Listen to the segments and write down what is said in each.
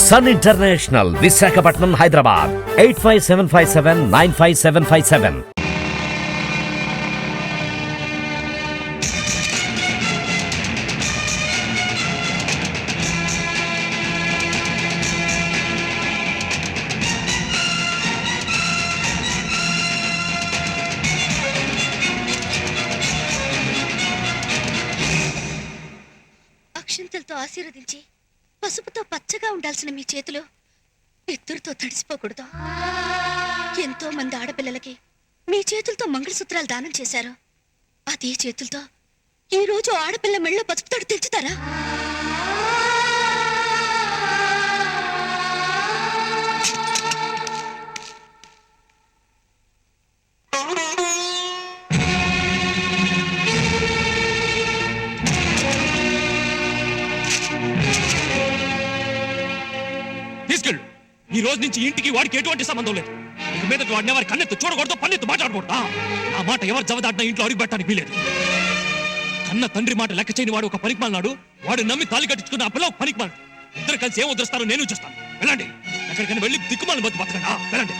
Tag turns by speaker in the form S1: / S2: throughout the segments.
S1: Sun International Visakhapatnam Hyderabad eight five seven five seven nine five seven five seven
S2: అక్షంతలతో ఆశీర్వదించి పసుపుతో పచ్చగా ఉండాల్సిన మీ చేతులు ఎత్తురుతో తడిసిపోకూడదు. ఎంతో మంది ఆడపిల్లలకి మీ చేతులతో మంగళసూత్రాలు దానం చేశారు. అదే చేతులతో ఈ రోజు ఆడపిల్ల మెళ్ళ పసుపు తడి తెచ్చుతారా?
S3: ఈ రోజు నుంచి ఇంటికి వాడికి ఎటువంటి సంబంధం లేదు. ఇక మీద వాడిని ఎవరి కన్నెత్తు చూడకూడదు పన్నెత్తు మాట్లాడకూడదు. ఆ, ఆ మాట ఎవరు జవదాటినా ఇంట్లో అడుగు పెట్టడానికి వీలేదు. కన్న తండ్రి మాట లెక్క చేయని వాడు ఒక పనికిమాలినాడు వాడు నమ్మి తాలి కట్టించుకున్న ఆ పిల్ల ఒక ఇద్దరు కలిసి ఏం వదిలేస్తారో నేను చూస్తాను. వెళ్ళండి. ఎక్కడికైనా వెళ్ళి దిక్కుమాలి బతు బతకండి. వెళ్ళండి.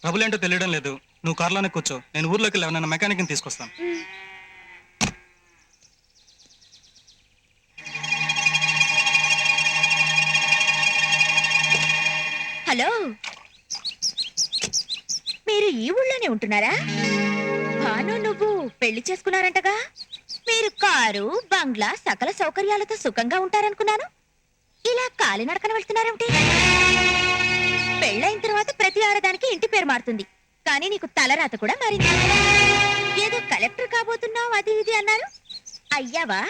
S4: ట్రబుల్ ఏంటో తెలియడం లేదు. నువ్వు కార్లోనే కూర్చో. నేను ఊర్లోకి వెళ్ళి మెకానిక్ని తీసుకొస్తాను.
S2: హలో. మీరు ఈ ఊళ్ళోనే ఉంటున్నారా? భాను నువ్వు పెళ్ళి చేసుకున్నారంటగా? మీరు కారు బంగ్లా సకల సౌకర్యాలతో సుఖంగా ఉంటారనుకున్నాను. ఇలా కాలినడకన వెళ్తున్నారేమిటి? పెళ్ళైన తర్వాత ప్రతి ఆడదానికి ఇంటి పేరు మారుతుంది. కానీ నీకు తలరాత కూడా మారింది. ఏదో కలెక్టర్ కాబోతున్నావు అది ఇది అన్నారు అయ్యావా?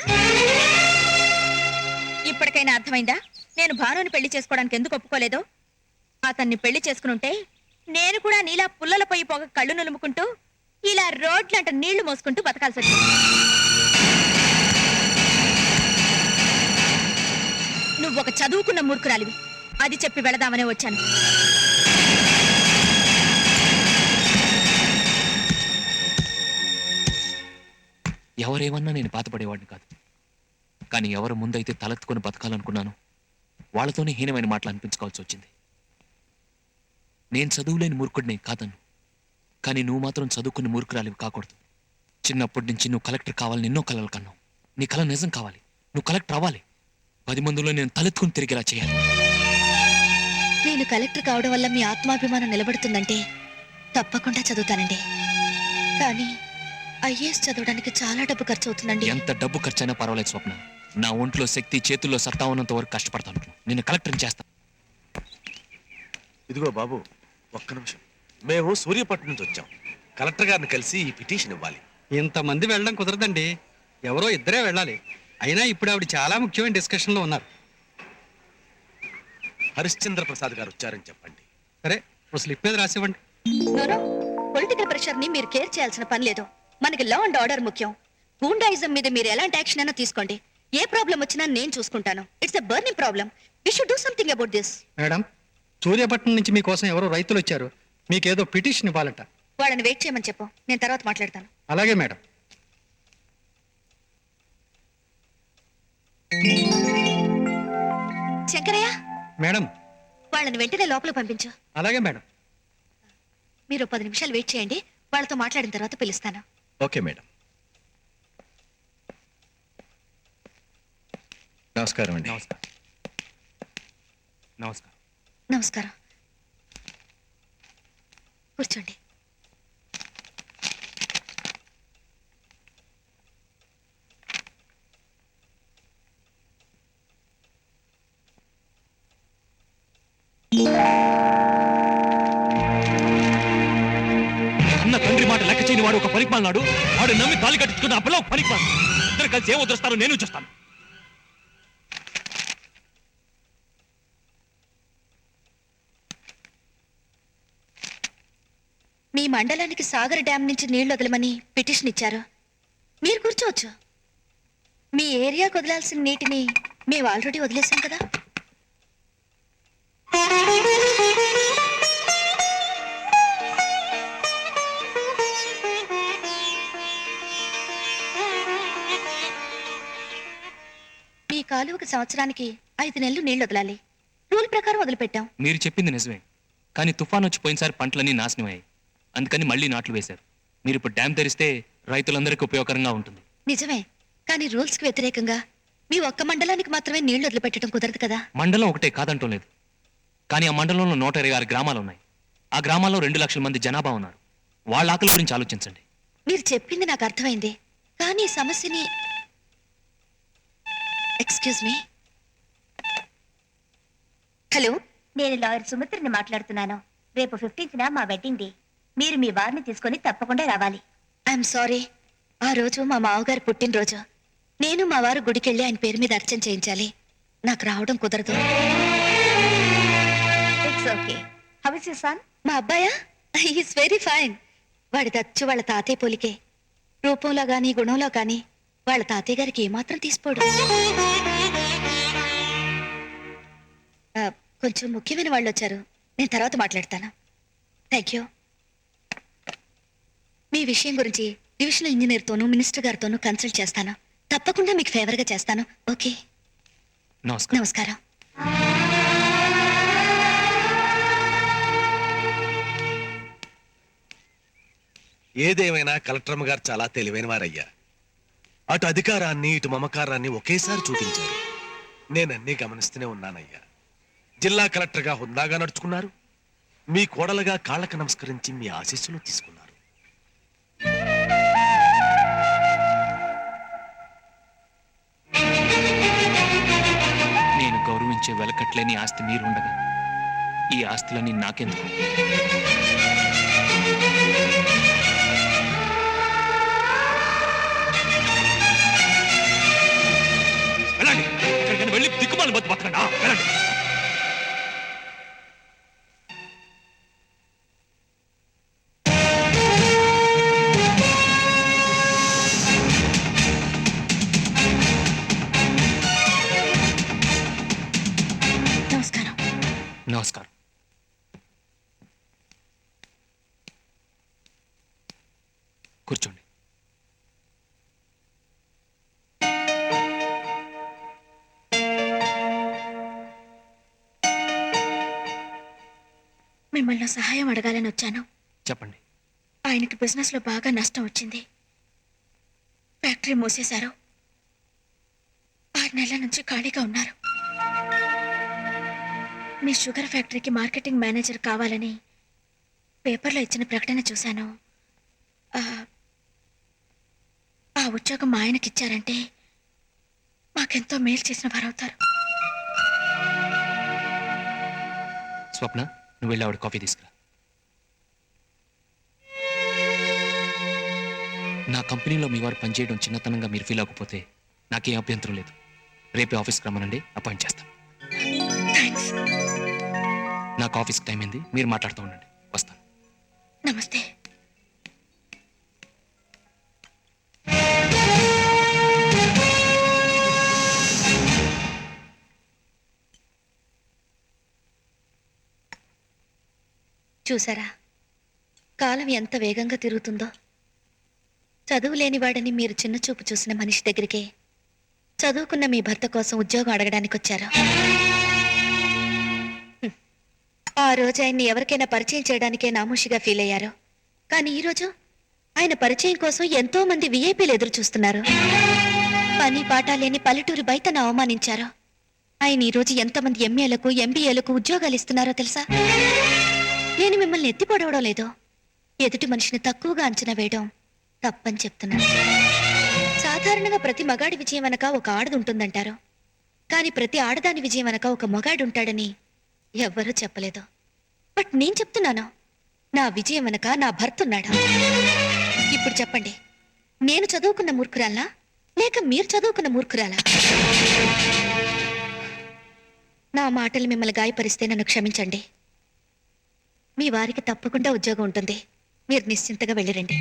S2: ఇప్పటికైనా అర్థమైందా? నేను భానుని పెళ్ళి చేసుకోవడానికి ఎందుకు ఒప్పుకోలేదో? అతన్ని పెళ్ళి చేసుకునుంటే నేను కూడా నీలా పుల్లల పొయ్యి పొగ కళ్ళు నులుముకుంటూ ఇలా రోడ్లంట నీళ్ళు మోసుకుంటూ బతకాల్సి వచ్చింది నువ్వు ఒక చదువుకున్న మూర్ఖురాలివి. అది చెప్పి వెళదామనే వచ్చాను.
S3: ఎవరేమన్నా నేను బాధపడేవాడిని కాదు. కానీ ఎవరు ముందైతే తలెత్తుకొని బతకాలనుకున్నాను వాళ్ళతోనే హీనమైన మాటలు అనిపించుకోవాల్సి వచ్చింది నేను చదువులేని మూర్ఖుడిని కాదన్ను కానీ నువ్వు మాత్రం చదువుకుని మూర్ఖురాలివి కాకూడదు. చిన్నప్పటి నుంచి నువ్వు కలెక్టర్ కావాలని ఎన్నో కలలు కన్నావు. నీ కళ నిజం కావాలి. నువ్వు కలెక్టర్ అవ్వాలి. పది మందిలో నేను తలెత్తుకుని తిరిగేలా చేయాలి.
S2: నేను కలెక్టర్ కావడం వల్ల మీ ఆత్మాభిమానం నిలబడుతుందంటే తప్పకుండా చదువుతానండి. కానీ ఐఏఎస్ చదవడానికి చాలా డబ్బు ఖర్చు అవుతుందండి
S3: ఎంత డబ్బు ఖర్చైనా పర్వాలేదు స్వప్న. నా ఒంట్లో శక్తి చేతుల్లో సత్తా ఉన్నంత వరకు కష్టపడతాను. నేను కలెక్టర్ని చేస్తాను
S5: ఇదిగో బాబు ఒక్క నిమిషం. మేము సూర్యపట్నం నుంచి వచ్చాం. కలెక్టర్ గారిని కలిసి ఈ పిటిషన్ ఇవ్వాలి.
S4: ఇంతమంది వెళ్ళడం కుదరదండి. ఎవరో ఇద్దరే వెళ్ళాలి. అయినా ఇప్పుడు ఆవిడ చాలా ముఖ్యమైన డిస్కషన్లో ఉన్నారు.
S5: హరిశ్చంద్ర ప్రసాద్ గారు వచ్చారని చెప్పండి.
S4: సరే ఓ స్లిప్ మీద రాసివ్వండి.
S2: పొలిటికల్ ప్రెషర్ని మీరు కేర్ చేయాల్సిన పని లేదు. మనకి లా అండ్ ఆర్డర్ ముఖ్యం. గూండాయిజం మీద మీరు ఎలాంటి యాక్షన్ అయినా తీసుకోండి. ఏ ప్రాబ్లం వచ్చినా నేను చూసుకుంటాను. It's a burning problem we should do something about this
S4: madam Suryapatnam నుంచి మీకోసం ఎవరో రైతులు వచ్చారు. మీకేదో పిటిషన్ ఇవ్వాలట.
S2: వాళ్ళని వెయిట్ చేయమని చెప్పు. నేను తర్వాత మాట్లాడతాను.
S4: అలాగే మేడం.
S2: శంకరయ్య!
S4: మేడం.
S2: వాళ్ళని వెంటనే లోపల పంపించు.
S4: అలాగే మేడం.
S2: మీరు పది నిమిషాలు వెయిట్ చేయండి. వాళ్ళతో మాట్లాడిన తర్వాత పిలుస్తాను.
S5: Okay madam. నమస్కారం అండి.
S3: నమస్కారం. నమస్కారం.
S2: నమస్కారం. కూర్చోండి.
S3: అన్న తండ్రి మాట లెక్క చేయని వాడు ఒక పనికిమాలినాడు వాడు నమ్మి తాలి కట్టించుకున్న అప్పలో పిల్ల ఇద్దరు కలిసి ఏమో నేను చూస్తాను.
S2: మీ మండలానికి సాగర్ డ్యామ్ నుంచి నీళ్ళు వదలమని పిటిషన్ ఇచ్చారు. మీరు కూర్చోవచ్చు. మీ ఏరియాకు వదలాల్సిన నీటిని మేము ఆల్రెడీ వదిలేసాం కదా. మీ కాలువకి సంవత్సరానికి ఐదు నెలలు నీళ్ళు వదలాలి. రూల్ ప్రకారం వదిలిపెట్టాం.
S3: మీరు చెప్పింది నిజమే. కానీ తుఫాన్ వచ్చి పోయినసారి పంటలన్నీ నాశనమయ్యాయి. అందుకని మళ్ళీ నాట్లు వేశారు. మీరు ఇప్పుడు డ్యామ్ తెరిస్తే రైతులందరికీ ఉపయోగకరంగా ఉంటుంది.
S2: నిజమే. కానీ రూల్స్కి వ్యతిరేకంగా మీ ఒక్క మండలానికి మాత్రమే నీళ్ళు వదిలిపెట్టడం కుదరదు కదా?
S3: మండలం ఒకటే కాదంటం లేదు. కానీ ఆ మండలంలో నూట ఇరవై ఆరు గ్రామాలు ఉన్నాయి. ఆ గ్రామాల్లో రెండు లక్షల మంది జనాభా ఉన్నారు. వాళ్ళ ఆకలి గురించి ఆలోచించండి.
S2: మీరు చెప్పింది నాకు అర్థమైంది. కానీ ఈ సమస్యని ఎక్స్క్యూజ్ మీ హలో
S6: నేను లాయర్ సుమిత్రని మాట్లాడుతున్నాను. రేపు ఫిఫ్టీన్త్న మా వెడ్డింగ్ డే మీరు మీ వారిని తీసుకొని తప్పకుండా రావాలి.
S2: I'm sorry. ఆ రోజు మా మావగారు పుట్టినరోజు. నేను మా వారు గుడికెళ్ళి ఆయన పేరు మీద అర్చన చేయించాలి. నాకు రావడం కుదరదు.
S6: It's okay how is son
S2: మా అబ్బాయా? ఈస్ వెరీ ఫైన్ వాడి దచ్చు వాళ్ళ తాతయ్య పోలికే. రూపంలో గాని గుణంలో గాని వాళ్ళ తాతయ్య గారికి ఏమాత్రం తీసిపోడు. ఆ, కొంచెం ముఖ్యమైన వాళ్ళు వచ్చారు. నేను తర్వాత మాట్లాడతాను. థ్యాంక్ యూ మీ విషయం గురించి డివిజనల్ ఇంజనీర్తోనూ మినిస్టర్ గారితోనూ కన్సల్ట్ చేస్తాను. తప్పకుండా మీకు ఫేవర్గా చేస్తాను. ఓకే.
S3: నమస్కారం.
S5: ఏదేమైనా కలెక్టర్ గారు చాలా తెలివైన వారయ్యా. అటు అధికారాన్ని ఇటు మమకారాన్ని ఒకేసారి చూపించారు. నేనన్నీ గమనిస్తూనే ఉన్నానయ్యా. జిల్లా కలెక్టర్గా హుందాగా నడుచుకున్నారు. మీ కోడలుగా కాళ్ళకు నమస్కరించి మీ ఆశీస్సులు తీసుకున్నారు.
S3: లేని ఆస్తి మీరుండగా ఈ ఆస్తులన్నీ నాకెందుకు? వెళ్ళి దిక్కుమాలి బతు బతకండి వెళ్ళండి.
S2: నమస్కారం.
S3: కూర్చోండి.
S2: మిమ్మల్ని సహాయం అడగాలని వచ్చాను.
S3: చెప్పండి.
S2: ఆయనకి బిజినెస్లో బాగా నష్టం వచ్చింది. ఫ్యాక్టరీ మూసేశారు. ఆరు నెలల నుంచి ఖాళీగా ఉన్నారు. మీ షుగర్ ఫ్యాక్టరీకి మార్కెటింగ్ మేనేజర్ కావాలని పేపర్లో ఇచ్చిన ప్రకటన చూశాను. ఆ, ఆ ఉద్యోగం మా ఆయనకి ఇచ్చారంటే మాకెంతో మేలు చేసిన వారవుతారు.
S3: స్వప్న నువ్వు వెళ్ళి ఆవిడ కాఫీ తీసుకురా. నా కంపెనీలో మీ వారు పనిచేయడం చిన్నతనంగా మీరు ఫీల్ అవ్వకపోతే నాకేం అభ్యంతరం లేదు. రేపే ఆఫీస్కి రమ్మనండి అపాయింట్ చేస్తాను నాకు ఆఫీస్కి టైం అయింది. మీరు మాట్లాడుతూ ఉండండి. వస్తాను.
S2: నమస్తే. చూసారా? కాలం ఎంత వేగంగా తిరుగుతుందో. చదువు లేనివాడని మీరు చిన్న చూపు చూసిన మనిషి దగ్గరికే చదువుకున్న మీ భర్త కోసం ఉద్యోగం అడగడానికి వచ్చారు ఆ రోజు ఆయన్ని ఎవరికైనా పరిచయం చేయడానికే నామూషిగా ఫీల్ అయ్యారు. కానీ ఈరోజు ఆయన పరిచయం కోసం ఎంతో మంది విఐపీలు ఎదురు చూస్తున్నారు. పని పాట లేని పల్లెటూరు బయటను అవమానించారు. ఆయన ఈరోజు ఎంతమంది ఎంఏలకు ఎంబీఏలకు ఉద్యోగాలు ఇస్తున్నారో తెలుసా? నేను మిమ్మల్ని ఎత్తిపడవడం లేదు. ఎదుటి మనిషిని తక్కువగా అంచనా వేయడం తప్పని చెప్తున్నాను. సాధారణంగా ప్రతి మగాడి విజయం అనక ఒక ఆడది ఉంటుందంటారు. కానీ ప్రతి ఆడదాని విజయం అనక ఒక మగాడు ఉంటాడని ఎవ్వరూ చెప్పలేదు. బట్ నేను చెప్తున్నాను నా విజయం వెనక నా భర్తన్నాడు ఇప్పుడు చెప్పండి నేను చదువుకున్న మూర్ఖురాలా లేక మీరు చదువుకున్న మూర్ఖురాలా? నా మాటలు మిమ్మల్ని గాయపరిస్తే నన్ను క్షమించండి. మీ వారికి తప్పకుండా ఉద్యోగం ఉంటుంది. మీరు నిశ్చింతగా వెళ్ళిరండి